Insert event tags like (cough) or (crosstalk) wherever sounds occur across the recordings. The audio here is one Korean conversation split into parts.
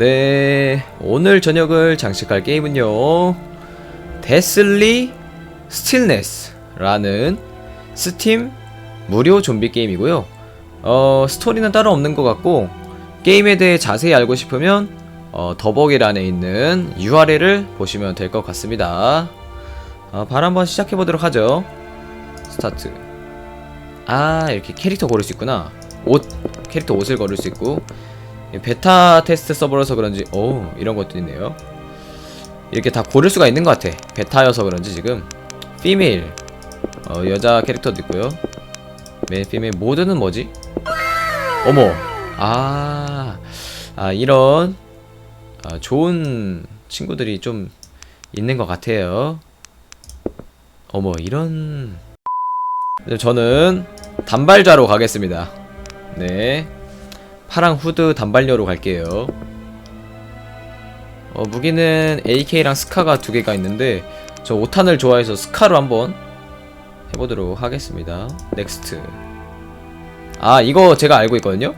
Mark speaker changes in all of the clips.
Speaker 1: 네, 오늘 저녁을 장식할 게임은요. 데슬리 스틸네스라는 스팀 무료 좀비 게임이고요. 어, 스토리는 따로 없는 것 같고 게임에 대해 자세히 알고 싶으면 어, 더보기란에 있는 URL을 보시면 될 것 같습니다. 어, 바로 한번 시작해 보도록 하죠. 스타트. 아, 이렇게 캐릭터 고를 수 있구나. 옷, 캐릭터 옷을 고를 수 있고 이 베타 테스트 서버라서 그런지 오 이런 것도 있네요. 이렇게 다 고를 수가 있는 것 같아. 베타여서 그런지 지금. 피메일. 어, 여자 캐릭터도 있고요. 메일 피메일 모드는 뭐지? 어머. 아, 아 이런 아, 좋은 친구들이 좀 있는 것 같아요. 어머 이런. 저는 단발자로 가겠습니다. 네 파랑 후드 단발녀로 갈게요. 어, 무기는 AK랑 스카가 두 개가 있는데 저 5탄을 좋아해서 스카로 한번 해보도록 하겠습니다. 넥스트. 아 이거 제가 알고 있거든요.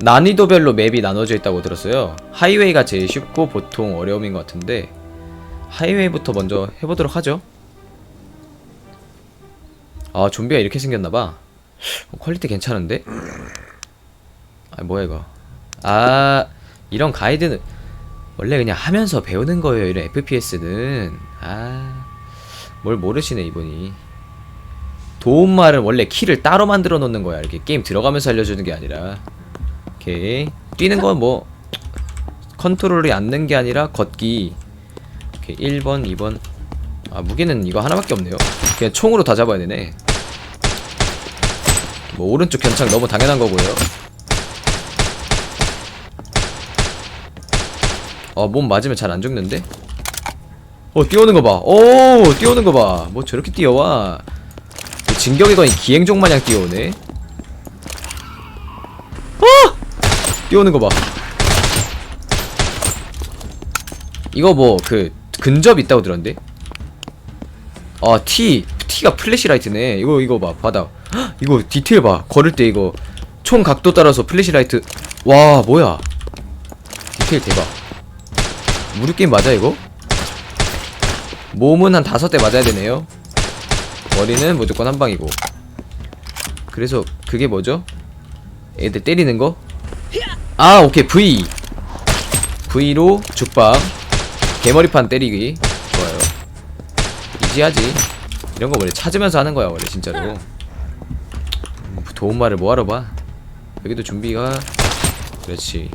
Speaker 1: 난이도별로 맵이 나눠져 있다고 들었어요. 하이웨이가 제일 쉽고 보통 어려움인 것 같은데 하이웨이부터 먼저 해보도록 하죠. 아 좀비가 이렇게 생겼나봐. 어, 퀄리티 괜찮은데? 아 뭐야 이거? 아 이런 가이드는 원래 그냥 하면서 배우는 거예요 이런 FPS는. 아뭘 모르시네 이분이. 도움말은 원래 키를 따로 만들어 놓는 거야. 이렇게 게임 들어가면서 알려주는 게 아니라. 오케이. 뛰는 건 뭐 컨트롤이 앉는 게 아니라 걷기. 오케이. 1번 2번. 아 무게는 이거 하나밖에 없네요. 그냥 총으로 다 잡아야 되네. 뭐 오른쪽 견착 너무 당연한 거고요 어, 몸 맞으면 잘 안 죽는데? 어, 뛰어오는 거 봐. 오, 뛰어오는 거 봐. 뭐 저렇게 뛰어와. 그 진격의 거인 기행종 마냥 뛰어오네. 어! 뛰어오는 거 봐. 이거 뭐, 그, 근접 있다고 들었는데? 아, T. T가 플래시라이트네. 이거, 이거 봐. 헉, 이거 디테일 봐. 걸을 때 이거. 총 각도 따라서 플래시라이트. 와, 뭐야. 디테일 대박. 무료 게임 맞아 이거? 몸은 한 다섯 대 맞아야 되네요. 머리는 무조건 한 방이고. 그래서 그게 뭐죠? 애들 때리는 거? 아 오케이 V V로 죽방 개머리판 때리기 좋아요. 이지하지. 이런 거 원래 찾으면서 하는 거야 원래 진짜로. 음, 도움말을 뭐하러 봐? 여기도 준비가 그렇지.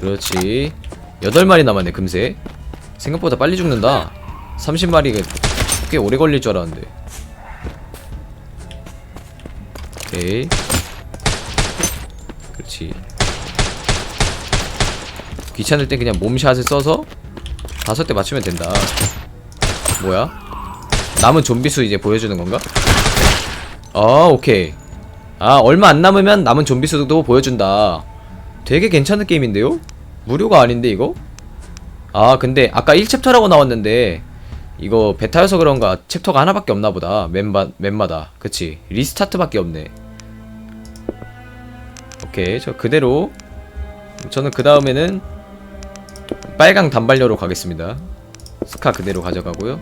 Speaker 1: 그렇지. 여덟 마리 남았네 금세. 생각보다 빨리 죽는다. 30마리가 꽤 오래 걸릴 줄 알았는데. 오케이. 그렇지. 귀찮을 땐 그냥 몸샷을 써서 다섯 대 맞추면 된다. 뭐야? 남은 좀비 수 이제 보여주는 건가? 아 오케이. 아 얼마 안 남으면 남은 좀비 수도 보여준다 되게 괜찮은 게임인데요? 무료가 아닌데 이거? 아 근데 아까 1챕터라고 나왔는데 이거 베타여서 그런가 챕터가 하나밖에 없나 보다. 맵마, 맵마다. 그치? 리스타트밖에 없네. 오케이. 저 그대로. 저는 그 다음에는 빨강 단발녀로 가겠습니다. 스카 그대로 가져가고요.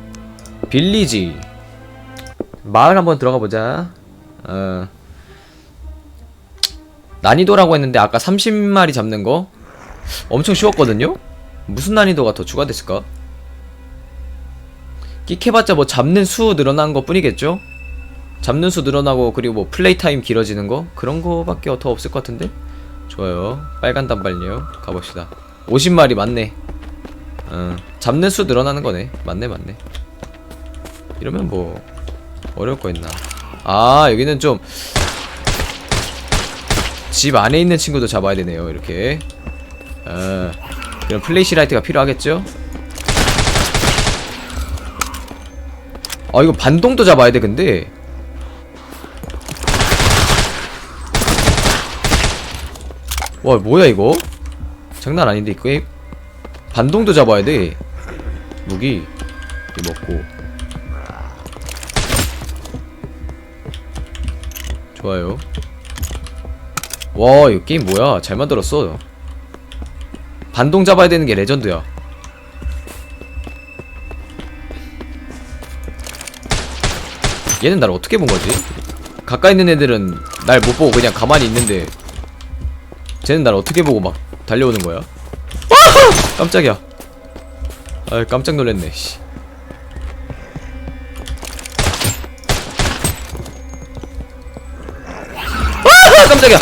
Speaker 1: 빌리지. 마을 한번 들어가 보자. 어 난이도라고 했는데 아까 30마리 잡는 거 엄청 쉬웠거든요? 무슨 난이도가 더 추가됐을까? 끽해봤자 뭐 잡는 수 늘어난 것 뿐이겠죠? 잡는 수 늘어나고 그리고 뭐 플레이 타임 길어지는 거 그런 거밖에 더 없을 것 같은데? 좋아요 빨간 단발녀 가봅시다 50마리 맞네 어, 잡는 수 늘어나는 거네 맞네 맞네 이러면 뭐 어려울 거 있나 아 여기는 좀 집 안에 있는 친구도 잡아야 되네요 이렇게. 어, 그럼 플래시 라이트가 필요하겠죠? 아 이거 반동도 잡아야 돼 근데. 와 뭐야 이거? 장난 아닌데 이거 에- 반동도 잡아야 돼. 무기. 이거 먹고. 좋아요. 와, 이거 게임 뭐야? 잘 만들었어. 반동 잡아야 되는 게 레전드야. 얘는 날 어떻게 본 거지? 가까이 있는 애들은 날 못 보고 그냥 가만히 있는데 쟤는 날 어떻게 보고 막 달려오는 거야? 아! 깜짝이야. 아, 깜짝 놀랐네. 씨. 아, 깜짝이야.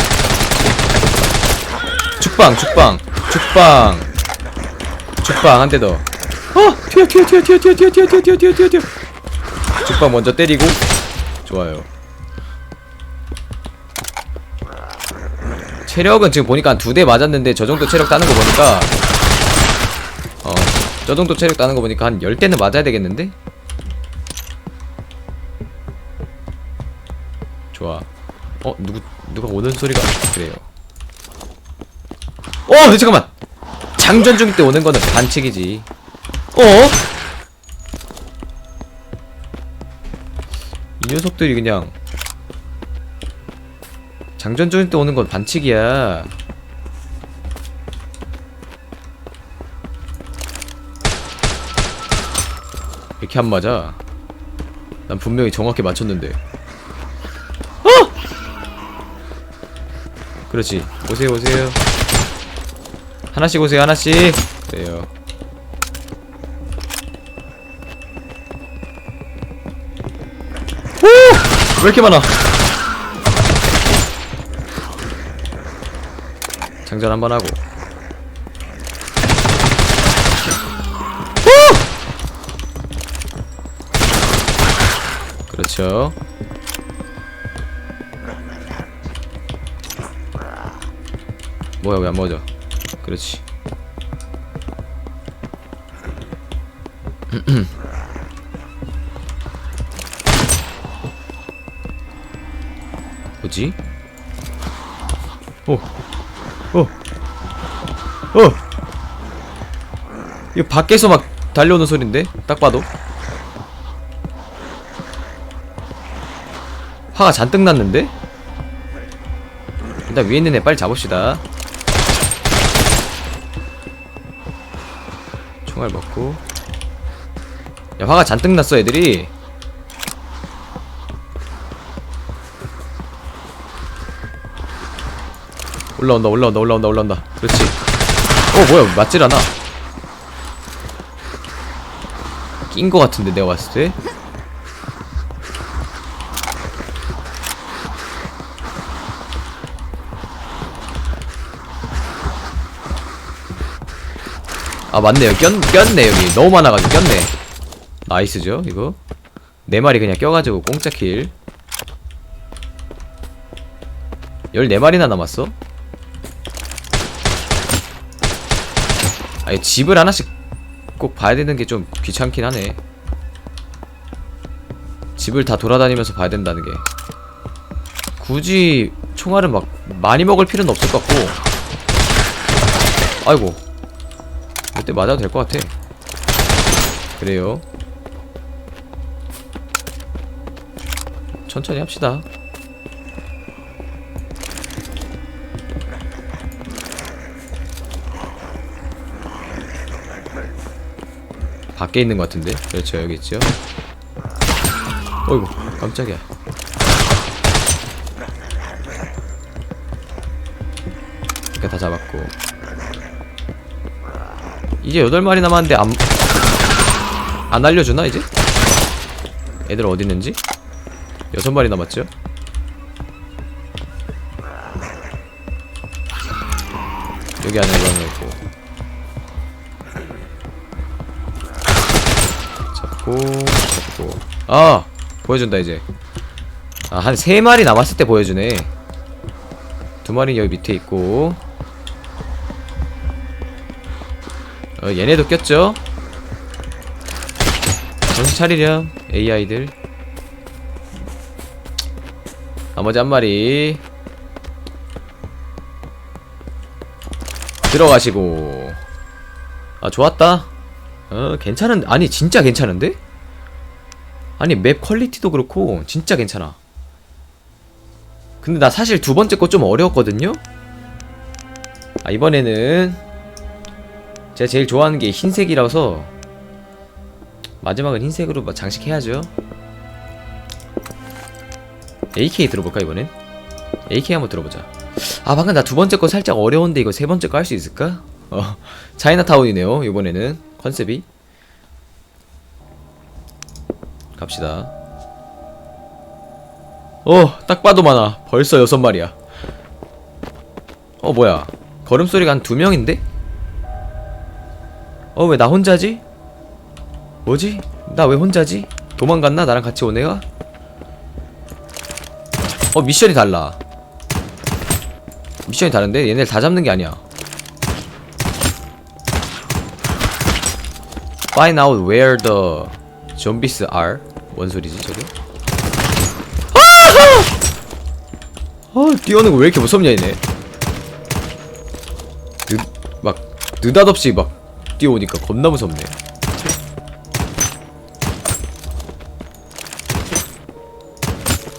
Speaker 1: 죽방, 죽방, 죽방, 죽방 한 대 더. 어, 튀어, 튀어, 튀어, 튀어, 튀어, 튀어, 튀어, 튀어, 튀어, 튀어. 죽방 먼저 때리고 좋아요. 체력은 지금 보니까 한 두 대 맞았는데 저 정도 체력 따는 거 보니까 어, 저 정도 체력 따는 거 보니까 한 10대는 맞아야 되겠는데? 좋아. 어, 누구 누가 오는 소리가 그래요. 어, 네, 잠깐만. 장전 중일 때 오는 거는 반칙이지. 어? 이 녀석들이 그냥 장전 중일 때 오는 건 반칙이야. 이렇게 안 맞아. 난 분명히 정확히 맞췄는데. 어! 그렇지. 오세요, 오세요. 하나씩 오세요, 하나씩. 그래요. 오! 왜 이렇게 많아? 장전 한번 하고. 오! 그렇죠. 뭐야 왜 안 맞아? 그렇지. (clears throat) 뭐지? 오, 오, 어. 이거 밖에서 막 달려오는 소린데? 딱 봐도. 화가 잔뜩 났는데? 일단 위에 있는 애 빨리 잡읍시다. 총알 먹고. 야, 화가 잔뜩 났어, 애들이. 올라온다, 올라온다, 올라온다, 올라온다. 그렇지. 어, 뭐야, 맞질 않아. 낀 거 같은데, 내가 봤을 때. 아 맞네 요. 꼈, 꼈네 여기. 너무 많아가지고 꼈네. 나이스죠 이거? 네 마리 그냥 껴가지고 공짜 킬. 14마리나 남았어? 아니 집을 하나씩 꼭 봐야 되는 게 좀 귀찮긴 하네. 집을 다 돌아다니면서 봐야 된다는 게. 굳이 총알은 막 많이 먹을 필요는 없을 것 같고. 아이고 이때 맞아도 될 것 같아. 그래요. 천천히 합시다. 밖에 있는 것 같은데? 그렇죠, 여기 있죠. 어이구, 깜짝이야. 이렇게 다 잡았고. 이제 8마리 남았는데 안, 안 알려주나 이제? 애들 어디 있는지? 6마리 남았죠? 여기 안에 이거 하나 있고 잡고 잡고 아! 보여준다 이제 아 한 3마리 남았을 때 보여주네 두 마리 여기 밑에 있고 어, 얘네도 꼈죠? 정신 차리렴 AI들 나머지 한 마리 들어가시고 아 좋았다 어 괜찮은 아니 진짜 괜찮은데? 아니 맵 퀄리티도 그렇고 진짜 괜찮아 근데 나 사실 두 번째 거 좀 어려웠거든요? 아, 이번에는 제가 제일 좋아하는 게 흰색이라서 마지막은 흰색으로 막 장식해야죠. AK 들어볼까 이번엔? AK 한번 들어보자. 아 방금 나 두 번째 거 살짝 어려운데 이거 세 번째 거 할 수 있을까? 어 (laughs) 차이나타운이네요 이번에는 컨셉이. 갑시다. 어, 딱 봐도 많아. 벌써 여섯 마리야. 어, 뭐야. 걸음소리가 한 두 명인데? 어, 왜 나 혼자지? 뭐지? 나 왜 혼자지? 도망갔나? 나랑 같이 온 애가? 어, 미션이 달라. 미션이 다른데? 얘네를 다 잡는 게 아니야. Find out where the zombies are. 뭔 소리지, 저게? 아, 뛰어오는 거 왜 이렇게 무섭냐 얘네. 느, 막 느닷없이 막 뛰어오니까 겁나 무섭네.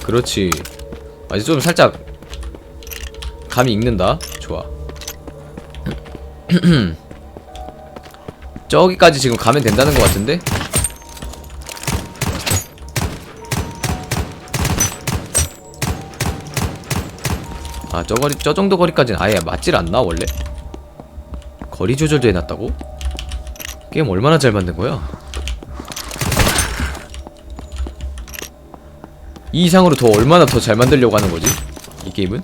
Speaker 1: 그렇지. 아직 좀 살짝 감이 익는다. 좋아. (clears throat) 저기까지 지금 가면 된다는 것 같은데? 아, 저 거리, 저 정도 거리까지는 아예 맞질 않나, 원래? 거리 조절도 해놨다고? 게임 얼마나 잘 만든 거야? 이 이상으로 더 얼마나 더 잘 만들려고 하는 거지? 이 게임은?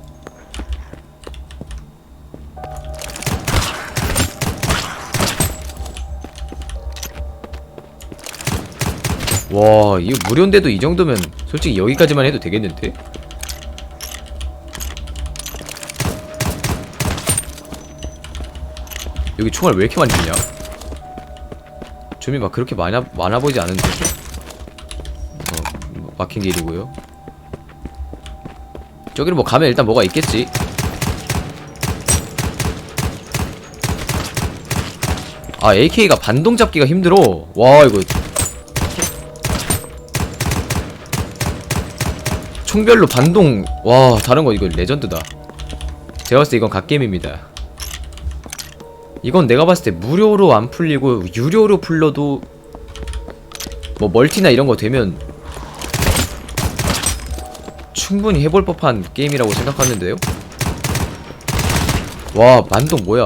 Speaker 1: 와, 이거 무료인데도 이 정도면 솔직히 여기까지만 해도 되겠는데? 여기 총알 왜 이렇게 많이 주냐? 좀이 막 그렇게 많아, 많아 보이지 않은데? 어, 막힌 길이고요. 저기로 뭐 가면 일단 뭐가 있겠지? 아 AK가 반동 잡기가 힘들어. 와 이거. 총별로 반동. 와 다른 거 이거 레전드다. 제가 봤을 때 이건 갓게임입니다 이건 내가 봤을 때 무료로 안 풀리고 유료로 풀려도 뭐 멀티나 이런 거 되면 충분히 해볼 법한 게임이라고 생각하는데요? 와 만동 뭐야?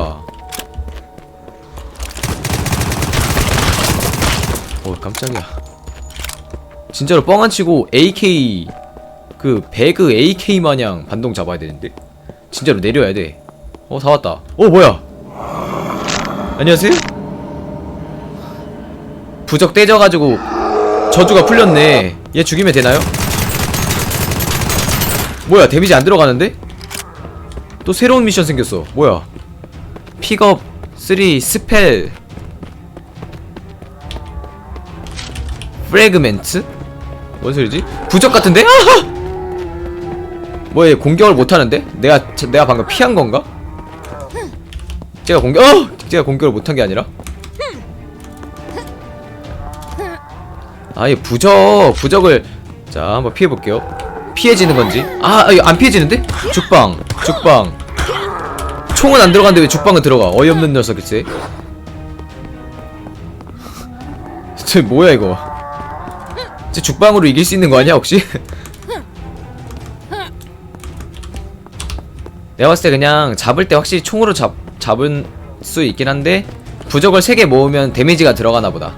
Speaker 1: 어 깜짝이야. 진짜로 뻥 안 치고 AK 그 배그 AK 마냥 반동 잡아야 되는데? 진짜로 내려야 돼어 다 왔다. 어 뭐야 안녕하세요? 부적 떼져가지고 저주가 풀렸네 얘 죽이면 되나요? 뭐야 데미지 안 들어가는데? 또 새로운 미션 생겼어 뭐야 픽업 3 스펠 프레그멘트? 뭔 소리지? 부적 같은데? 뭐야 얘 공격을 못하는데? 내가 저- 내가 방금 피한 건가? 제가 공격 어! 제가 공격을 못한 게 아니라? 아예 부적 부적을 자 한번 피해 볼게요. 피해지는 건지? 아 이거 안 피해지는데? 죽방 죽방. 총은 안 들어갔는데 왜 죽방은 들어가? 어이없는 녀석일세 저 뭐야 이거? 쟤 죽방으로 이길 수 있는 거 아니야 혹시? 내가 봤을 때 그냥 잡을 때 확실히 총으로 잡 잡은 수 있긴 한데 부적을 3개 모으면 데미지가 들어가나 보다.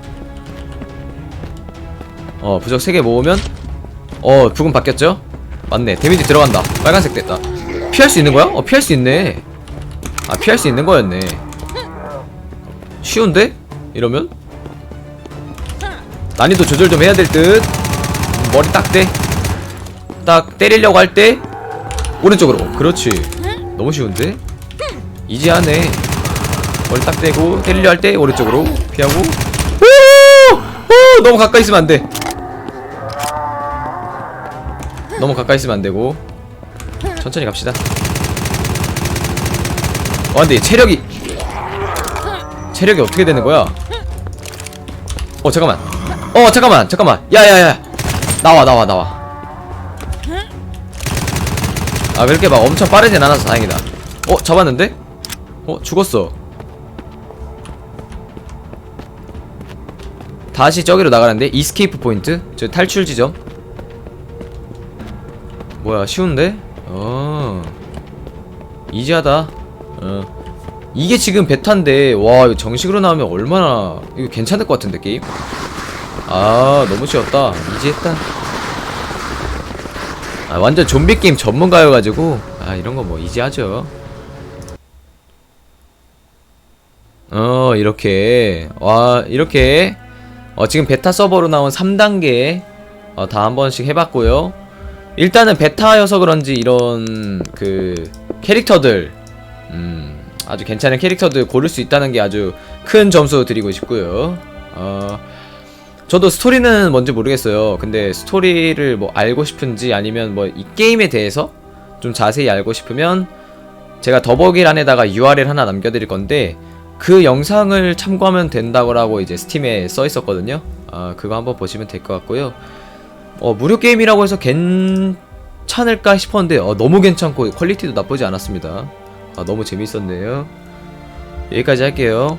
Speaker 1: 어, 부적 3개 모으면 어, 부금 바뀌었죠? 맞네. 데미지 들어간다. 빨간색 됐다. 피할 수 있는 거야? 어, 피할 수 있네. 아, 피할 수 있는 거였네. 쉬운데? 이러면? 난이도 조절 좀 해야 될 듯. 머리 딱 대. 딱 때리려고 할 때 오른쪽으로. 그렇지. 너무 쉬운데? 이지하네. 머리 딱 대고 때리려 할 때 오른쪽으로 피하고. 오! 오! 너무 가까이 있으면 안 돼. 너무 가까이 있으면 안 되고. 천천히 갑시다. 어, 근데 체력이 체력이 어떻게 되는 거야? 어, 잠깐만. 어, 잠깐만. 잠깐만. 야, 야, 야. 나와, 나와, 나와. 아 그렇게 막 엄청 빠르진 않아서 다행이다 어 잡았는데? 어 죽었어 다시 저기로 나가는데? 이스케이프 포인트 저 탈출 지점? 뭐야 쉬운데? 어. 이지하다. 어. 이게 지금 베타인데 와 이거 정식으로 나오면 얼마나 이거 괜찮을 것 같은데 게임? 아 너무 쉬웠다. 이지했다. 아 완전 좀비 게임 전문가여가지고. 아 이런 거 뭐 이지하죠. 어 이렇게. 와 이렇게 어 지금 베타 서버로 나온 3단계 어, 다 한 번씩 해봤고요. 일단은 베타여서 그런지 이런 그 캐릭터들 음 아주 괜찮은 캐릭터들 고를 수 있다는 게 아주 큰 점수 드리고 싶고요. 어 저도 스토리는 뭔지 모르겠어요. 근데 스토리를 뭐 알고 싶은지 아니면 뭐 이 게임에 대해서 좀 자세히 알고 싶으면 제가 더보기란에다가 URL 하나 남겨드릴 건데 그 영상을 참고하면 된다고 이제 스팀에 써 있었거든요. 아, 그거 한번 보시면 될 것 같고요. 어, 무료 게임이라고 해서 괜찮을까 싶었는데 어, 너무 괜찮고 퀄리티도 나쁘지 않았습니다. 아, 너무 재밌었네요. 여기까지 할게요.